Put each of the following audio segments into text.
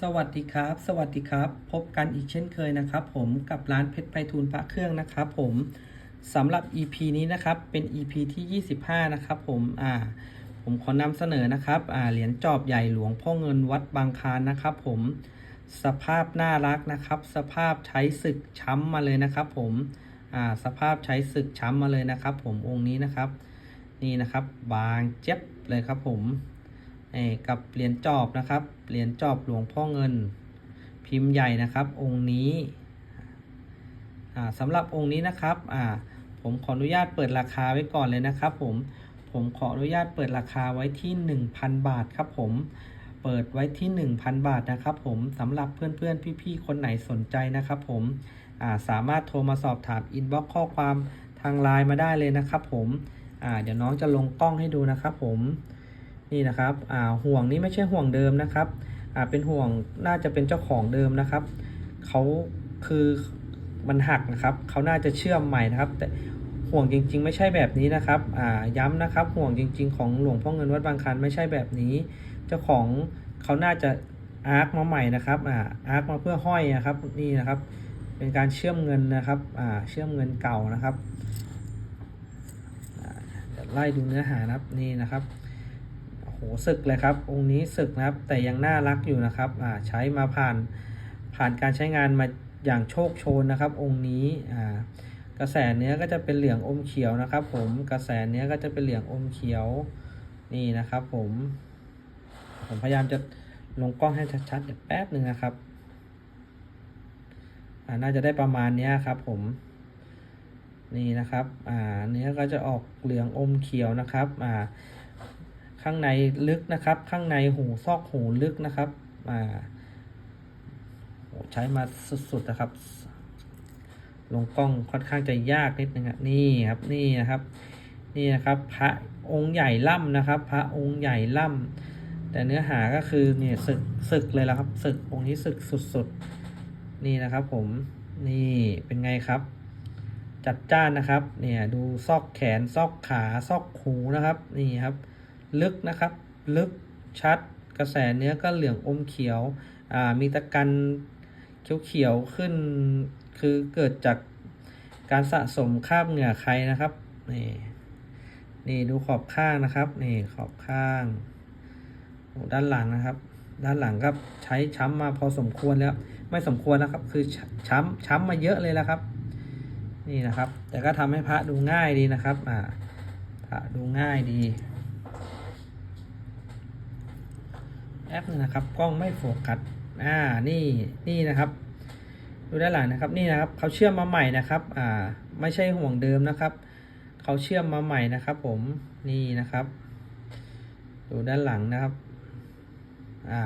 สวัสดีครับ สวัสดีครับ พบกันอีกเช่นเคยนะครับ ผมกับร้านเพชรไพฑูรย์พระเครื่องนะครับผมสำหรับ EP นี้นะครับเป็น EP ที่ 25 นะครับผมอ่าผมขอนำเสนอนะครับอ่าเหรียญจอบใหญ่หลวงพ่อเงินวัดบางคานนะครับ ผมสภาพน่ารักนะครับ สภาพใช้ศึกช้ำมาเลยนะครับ ผมอ่าสภาพใช้ศึกช้ำมาเลยนะครับ ผมองค์นี้นะครับ นี่นะครับ บางเจ็บเลยครับผม กับเหรียญจอบนะครับ เหรียญจอบหลวงพ่อเงิน พิมพ์ใหญ่นะครับ องค์นี้สำหรับองค์นี้นะครับผมขออนุญาตเปิดราคาไว้ก่อนเลยนะครับ ผม ผมขออนุญาตเปิดราคาไว้ที่ 1,000 บาทครับผม เปิดไว้ที่ 1,000 บาทนะครับผมสำหรับเพื่อนๆพี่ๆคนไหนสนใจนะครับ ผมสามารถโทรมาสอบถามอินบ็อกข้อความทางไลน์มาได้เลยนะครับ ผมเดี๋ยวน้องจะลงกล้องให้ดูนะครับ ผม นี่นะครับห่วงนี้ไม่ใช่ห่วงเดิมนะครับเป็นห่วงน่าจะเป็นเจ้าของเดิมนะครับเขาคือมันหักนะครับเขาน่าจะเชื่อมใหม่นะครับ แต่ห่วงจริง ๆ ไม่ใช่แบบนี้นะครับย้ำนะครับ ห่วงจริง ๆ ของหลวงพ่อเงินวัดบางคลานไม่ใช่แบบนี้ เจ้าของเขาน่าจะอาร์คมาใหม่นะครับอ่าอาร์คมาเพื่อห้อยนะครับนี่นะครับ เป็นการเชื่อมเงินนะครับอ่าเชื่อมเงินเก่านะครับไล่ดูเนื้อหานะครับนี่นะครับ โหศึกเลยครับ องค์นี้ศึกนะครับ แต่ยังน่ารักอยู่นะครับอ่าใช้มาผ่านผ่านการใช้งานมาอย่างโชคโชนนะครับ องค์นี้อ่ากระแสเนื้อก็จะเป็นเหลืองอมเขียวนะครับ ผมกระแสเนื้อก็จะเป็นเหลืองอมเขียวนี่นะครับ ผม ผมพยายามจะลงกล้องให้ชัดๆเดี๋ยวแป๊บหนึ่งนะครับน่าจะได้ประมาณนี้ครับผมนี่นะครับเนื้อก็จะออกเหลืองอมเขียวนะครับ ข้างในลึกนะครับ ข้างในหูซอกหูลึกนะครับอ่าใช้มาสุดๆนะครับ ลงกล้องค่อนข้างจะยากนิดนึงครับนี่ครับนี่นะครับ นี่นะครับพระองค์ใหญ่ล่ำนะครับ พระองค์ใหญ่ล่ำแต่เนื้อหาก็คือเนี่ยศึกศึกเลยละครับศึกองค์นี้ศึกสุดๆ นี่นะครับ ผมนี่เป็นไงครับ จัดจ้านนะครับ เนี่ยดูซอกแขนซอกขาซอกหูนะครับ นี่ครับ ลึกนะครับ ลึกชัด กระแสเนื้อก็เหลืองอมเขียวมีตะกันเขียวๆขึ้น คือเกิดจากการสะสมคราบเหงื่อใครนะครับนี่นี่ดูขอบข้างนะครับนี่ขอบข้าง ด้านหลังนะครับ ด้านหลังก็ใช้ช้ำมาพอสมควรแล้ว ไม่สมควรนะครับ คือช้ำช้ำมาเยอะเลยแล้วครับ นี่นะครับ แต่ก็ทำให้พระดูง่ายดีนะครับ อ่าพระดูง่ายดี แอ ปนึงนะครับ กล้องไม่โฟกัสอ่านี่นี่นะครับ ดูด้านหลังนะครับนี่นะครับเขาเชื่อมมาใหม่นะครับอ่าไม่ใช่ห่วงเดิมนะครับเขาเชื่อมมาใหม่นะครับ ผมนี่นะครับ ดูด้านหลังนะครับอ่า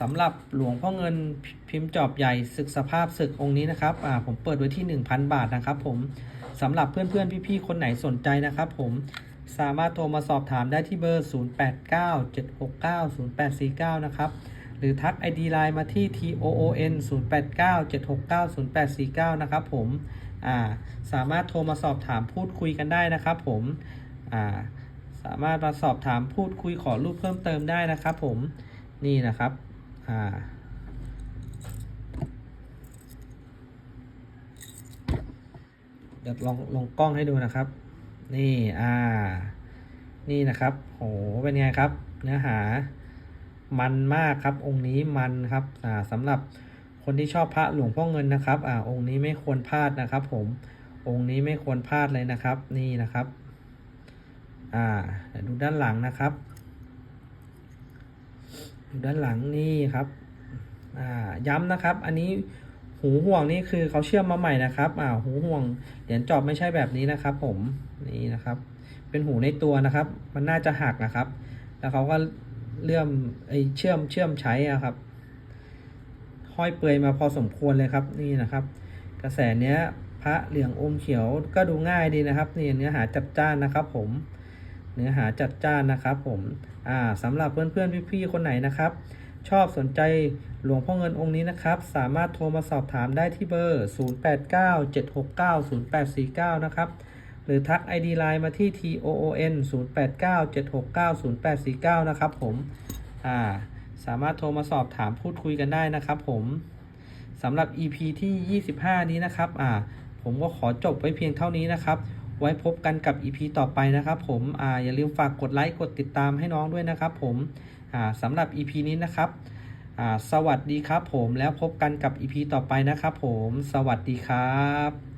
สำหรับหลวงพ่อเงินพพิมพ์จอบใหญ่ศึกสภาพศึกองค์นี้นะครับอ่าผมเปิดไว้ที่ 1,000 บาทนะครับ ผมสำหรับเพื่อนๆพี่ๆคนไหนสนใจนะครับ ผม สามารถโทรมาสอบถามได้ที่เบอร์ 0897690849 นะครับ หรือทัก ID Line มาที่ TOON 0897690849 นะครับผมาสามารถโทรมาสอบถามพูดคุยกันได้นะครับผมาสามารถมาสอบถามพูดคุยขอรูปเพิ่มเติมได้นะครับผมนี่นะครับอ่าเดี๋ยวลองลองกล้องให้ดูนะครับ นี่อ่า นี่นะครับโหเป็นไงครับ เนื้อหา มันมากครับ องค์นี้มันครับอ่าสำหรับคนที่ชอบพระหลวงพ่อเงินนะครับ อ่า องค์นี้ไม่ควรพลาดนะครับ ผม องค์นี้ไม่ควรพลาดเลยนะครับ นี่นะครับ อ่าดูด้านหลังนะครับดูด้านหลังนี่ครับ อ่า ย้ำนะครับ อันนี้ หูห่วงนี่คือเขาเชื่อมมาใหม่นะครับอ่าหูห่วงเหรียญจอบไม่ใช่แบบนี้นะครับ ผมนี่นะครับ เป็นหูในตัวนะครับ มันน่าจะหักนะครับ แล้วเขาก็เลื่อมไอเชื่อมเชื่อมใช้อะครับห้อยเปลือยมาพอสมควรเลยครับนี่นะครับ กระแสเนี้ยพระเหลืองอมเขียวก็ดูง่ายดีนะครับนี่เนื้อหาจัดจ้านนะครับ ผม เนื้อหาจัดจ้านนะครับ ผมอ่าสำหรับเพื่อนๆพี่ๆคนไหนนะครับ ชอบสนใจหลวงพ่อเงินองค์นี้นะครับ สามารถโทรมาสอบถามได้ที่เบอร์ 0897690849 นะครับ หรือทัก ID Line มาที่ TOON 0897690849 นะครับผมอ่าสามารถโทรมาสอบถามพูดคุยกันได้นะครับผมสำหรับ EP ที่ 25 นี้นะครับอ่าผมก็ขอจบไว้เพียงเท่านี้นะครับ ไว้พบกันกับ EP ต่อไปนะครับผมอ่าอย่าลืมฝากกดไลค์กดติดตามให้น้องด้วยนะครับผมอ่าสำหรับ EP นี้นะครับอ่าสวัสดีครับผมแล้วพบกันกับ EP ต่อไปนะครับผม สวัสดีครับ